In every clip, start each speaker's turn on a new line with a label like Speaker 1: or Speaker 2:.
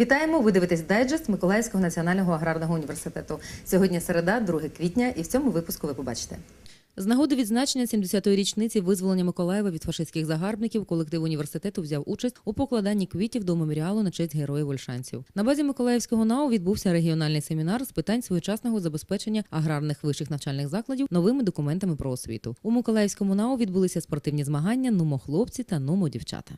Speaker 1: Вітаємо! Ви дивитесь дайджест Миколаївського національного аграрного університету. Сьогодні середа, 2 квітня, і в цьому випуску ви побачите. З нагоди відзначення 70-ї річниці визволення Миколаєва від фашистських загарбників колектив університету взяв участь у покладанні квітів до меморіалу на честь героїв Ольшанців. На базі Миколаївського НАУ відбувся регіональний семінар з питань своєчасного забезпечення аграрних вищих навчальних закладів новими документами про освіту. У Миколаївському НАУ відбулися спортивні змагання Нумо хлопці та Нумо дівчата.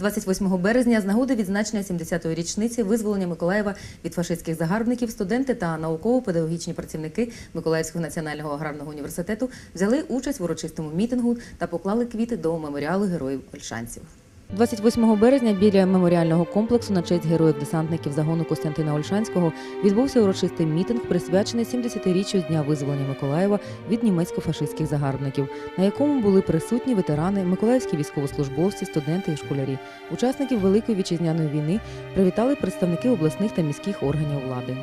Speaker 1: 28 березня з нагоди відзначення 70-ї річниці визволення Миколаєва від фашистських загарбників студенти та науково-педагогічні працівники Миколаївського національного аграрного університету взяли участь в урочистому мітингу та поклали квіти до меморіалу героїв Ольшанців. 28 березня біля меморіального комплексу на честь героїв-десантників загону Костянтина Ольшанського відбувся урочистий мітинг, присвячений 70-річчю з дня визволення Миколаєва від німецько-фашистських загарбників, на якому були присутні ветерани, миколаївські військовослужбовці, студенти і школярі. Учасників Великої вітчизняної війни привітали представники обласних та міських органів влади.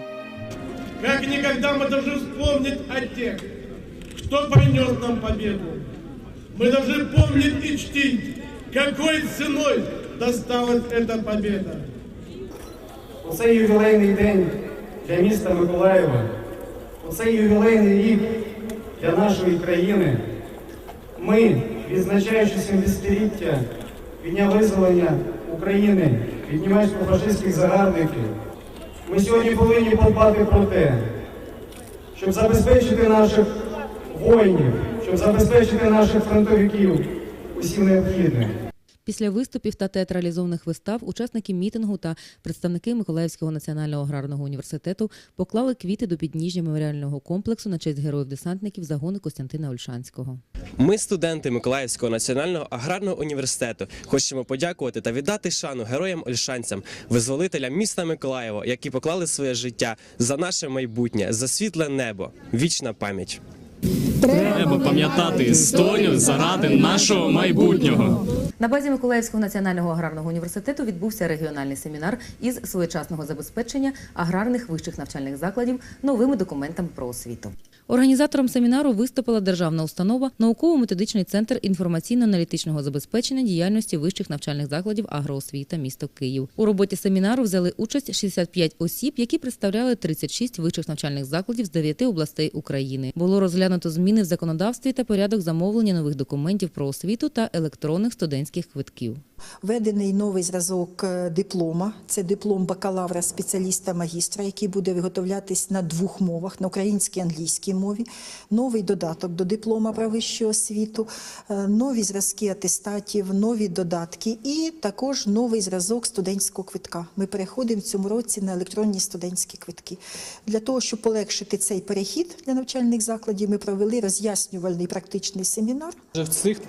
Speaker 2: Как никогда мы должны вспомнить о тех, кто принес нам победу. Мы должны помнить и чтить, какой ценой досталась эта победа.
Speaker 3: У цей ювілейний день для міста Миколаєва, у цей ювілейний рік для нашої країни, ми, відзначаючи 70-ліття від дня визволення України від німецько-фашистських загарбників, ми сьогодні повинні подбати про те, щоб забезпечити наших воїнів, щоб забезпечити наших фронтовиків усім необхідним.
Speaker 1: Після виступів та театралізованих вистав учасники мітингу та представники Миколаївського національного аграрного університету поклали квіти до підніжжя меморіального комплексу на честь героїв-десантників загону Костянтина Ольшанського.
Speaker 4: Ми, студенти Миколаївського національного аграрного університету, хочемо подякувати та віддати шану героям-ольшанцям, визволителям міста Миколаєва, які поклали своє життя за наше майбутнє, за світле небо. Вічна пам'ять.
Speaker 5: Треба пам'ятати історію заради нашого майбутнього.
Speaker 1: На базі Миколаївського національного аграрного університету відбувся регіональний семінар із своєчасного забезпечення аграрних вищих навчальних закладів новими документами про освіту. Організатором семінару виступила державна установа науково-методичний центр інформаційно-аналітичного забезпечення діяльності вищих навчальних закладів агроосвіта місто Київ. У роботі семінару взяли участь 65 осіб, які представляли 36 вищих навчальних закладів з 9 областей України. Було розглянуто зміни в законодавстві та порядок замовлення нових документів про освіту та електронних студентських квитків.
Speaker 6: Введений новий зразок е, диплома. Це диплом бакалавра, спеціаліста, магістра, який буде виготовлятись на двох мовах на українській і англійській мові. Новий додаток до диплома про вищу освіту, е, нові зразки атестатів, нові додатки і також новий зразок студентського квитка. Ми переходимо в цьому році на електронні студентські квитки. Для того, щоб полегшити цей перехід для навчальних закладів, ми провели роз'яснювальний практичний семінар.
Speaker 7: В цих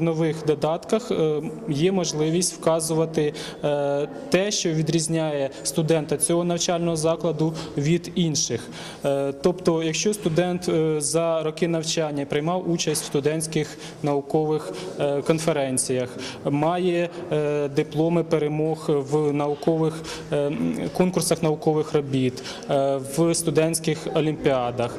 Speaker 7: нових додатках е, є можливість вказувати е, те, що відрізняє студента цього навчального закладу від інших. Тобто, якщо студент е, за роки навчання приймав участь в студентських наукових е, конференціях, має е, дипломи перемог в наукових конкурсах наукових робіт, в студентських олімпіадах,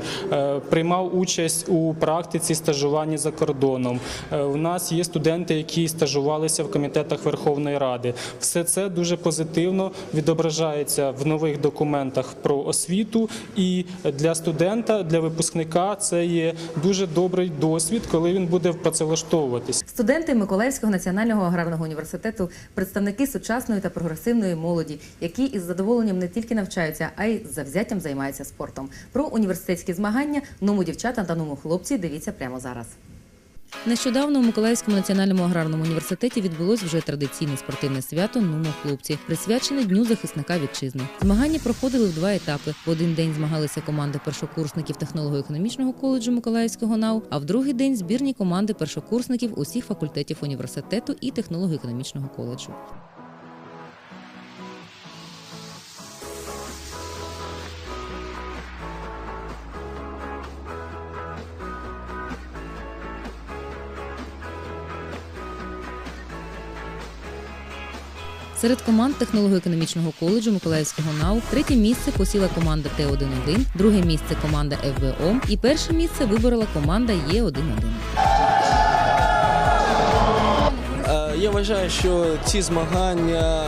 Speaker 7: приймав участь у практиці стажування за кордоном. У нас є студенти, які стажувалися в комітетах Верховної Ради. Все це дуже позитивно відображається в нових документах про освіту. І для студента, для випускника, це є дуже добрий досвід, коли він буде працевлаштовуватись.
Speaker 1: Студенти Миколаївського національного аграрного університету, представники сучасної та прогресивної молоді, які із задоволенням не тільки навчаються, а й завзяттям займаються спортом. Про університетські змагання ному дівчата та ному хлопці дивіться прямо зараз. Нещодавно у Миколаївському національному аграрному університеті відбулось вже традиційне спортивне свято Нумо хлопці, присвячене Дню захисника вітчизни. Змагання проходили в два етапи. В один день змагалися команди першокурсників технолого-економічного коледжу Миколаївського НАУ, а в другий день збірні команди першокурсників усіх факультетів університету і технолого-економічного коледжу. Серед команд технолого-економічного коледжу Миколаївського НАУ третє місце посіла команда Т-1-1, друге місце команда ФВО і перше місце виборола команда Е1-1.
Speaker 4: Е,
Speaker 8: я вважаю, що ці змагання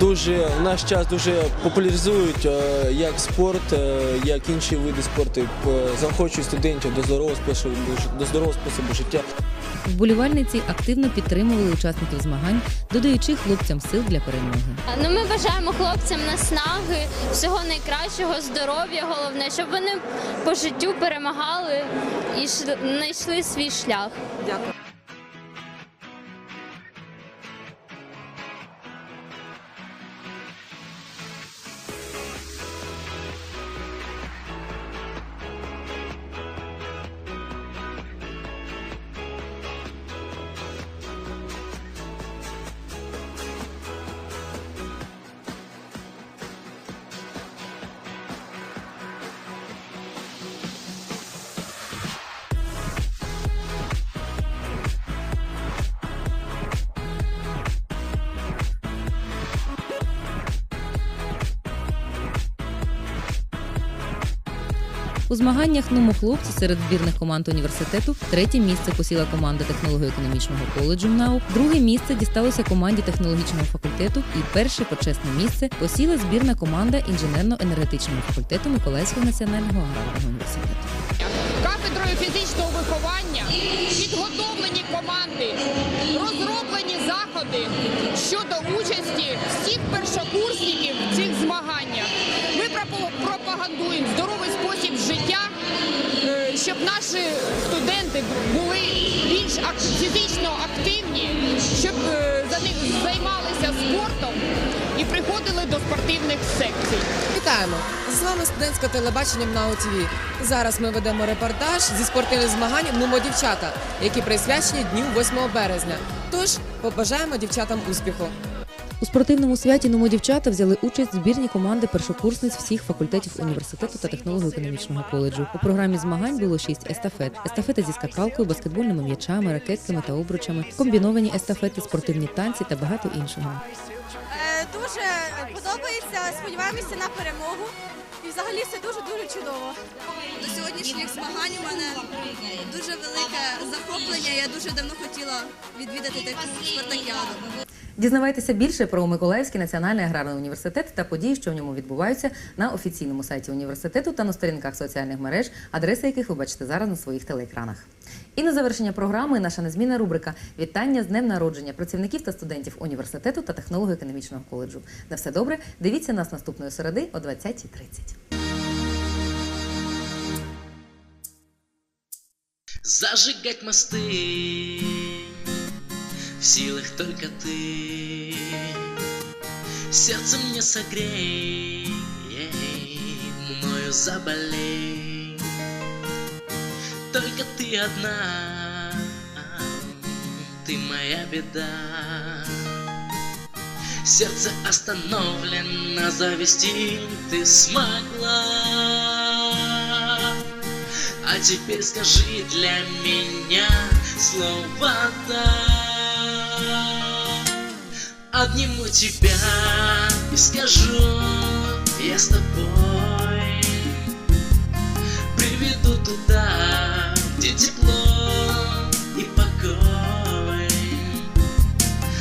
Speaker 8: дуже в наш час дуже популяризують е, як спорт, е, як інші види спорту, заохочують студентів до здорового способу до здорового способу життя.
Speaker 1: Вболівальниці активно підтримували учасників змагань, додаючи хлопцям сил для перемоги.
Speaker 9: Ну, ми бажаємо хлопцям наснаги, всього найкращого, здоров'я, головне, щоб вони по життю перемагали і йшли- знайшли свій шлях.
Speaker 1: У змаганнях «Нумо хлопці серед збірних команд університету третє місце посіла команда технолого-економічного коледжу МНАУ, друге місце дісталося команді технологічного факультету і перше почесне місце посіла збірна команда інженерно-енергетичного факультету Миколаївського національного аграрного університету.
Speaker 10: кафедрою фізичного виховання підготовлені команди, розроблені заходи щодо участі всіх першокурсників цих наші студенти були більш фізично активні, щоб е, за них займалися спортом і приходили до спортивних секцій.
Speaker 11: Вітаємо! З вами студентське телебачення на ОТВ. Зараз ми ведемо репортаж зі спортивних змагань «Нумо дівчата, які присвячені дню 8 березня. Тож побажаємо дівчатам успіху.
Speaker 1: У спортивному святі «Нумо дівчата взяли участь збірні команди першокурсниць всіх факультетів університету та технолого-економічного коледжу. У програмі змагань було шість естафет: естафети зі скакалкою, баскетбольними м'ячами, ракетками та обручами, комбіновані естафети, спортивні танці та багато іншого.
Speaker 12: Е, Дуже подобається, сподіваємося на перемогу. І взагалі все дуже дуже чудово. До сьогоднішніх змагань у мене дуже велике захоплення. Я дуже давно хотіла відвідати таку спартакіаду.
Speaker 1: Дізнавайтеся більше про Миколаївський національний аграрний університет та події, що в ньому відбуваються на офіційному сайті університету та на сторінках соціальних мереж, адреси яких ви бачите зараз на своїх телеекранах. І на завершення програми наша незмінна рубрика Вітання з днем народження працівників та студентів університету та технолого-економічного коледжу. На все добре. Дивіться нас наступної середи о 20.30.
Speaker 13: Зажигать мосты силах только ты. Сердце мне согрей Мною заболей Только ты одна Ты моя беда. Сердце остановлено завести ты смогла. А теперь скажи для меня слово «да». Обниму тебя и скажу Я с тобой Приведу туда, где тепло и покой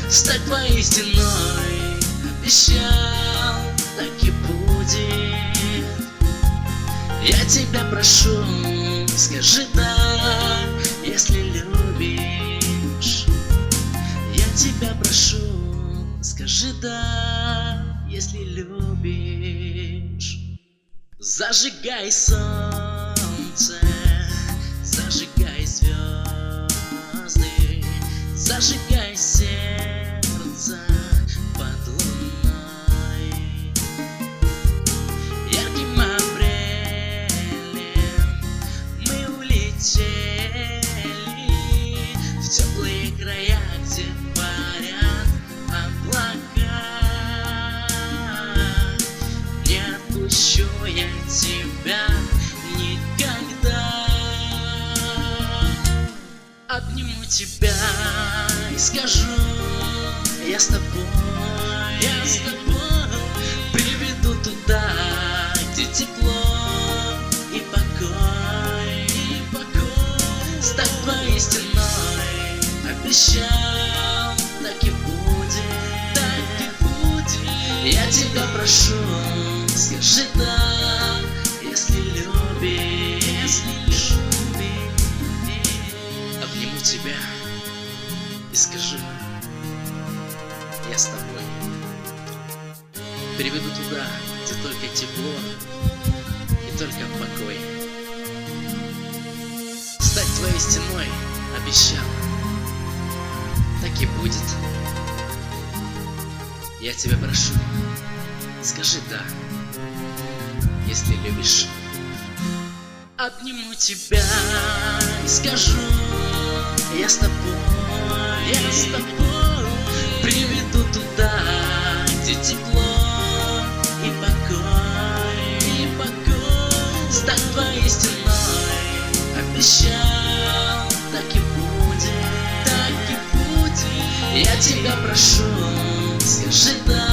Speaker 13: Стать твоей стеной Обещал, так и будет Я тебя прошу, скажи да, если любишь. Я тебя прошу, скажи да, если любишь. Зажигай солнце, зажигай звезды, зажигай сердце скажу, я с тобой, я с тобой приведу туда, где тепло и покой, и покой с тобой стеной обещал, так и будет, так и будет. Я тебя прошу, скажи да, если любишь, если любишь, обниму тебя и скажу, я с тобой. Приведу туда, где только тепло и только покой. Стать твоей стеной обещал, так и будет. Я тебя прошу, скажи да, если любишь. Обниму тебя и скажу, я с тобой, я с тобой приведу туда, где тепло и покой, и покой. Стать твоей стеной обещал, так и будет, так и будет. Я тебя прошу, скажи да,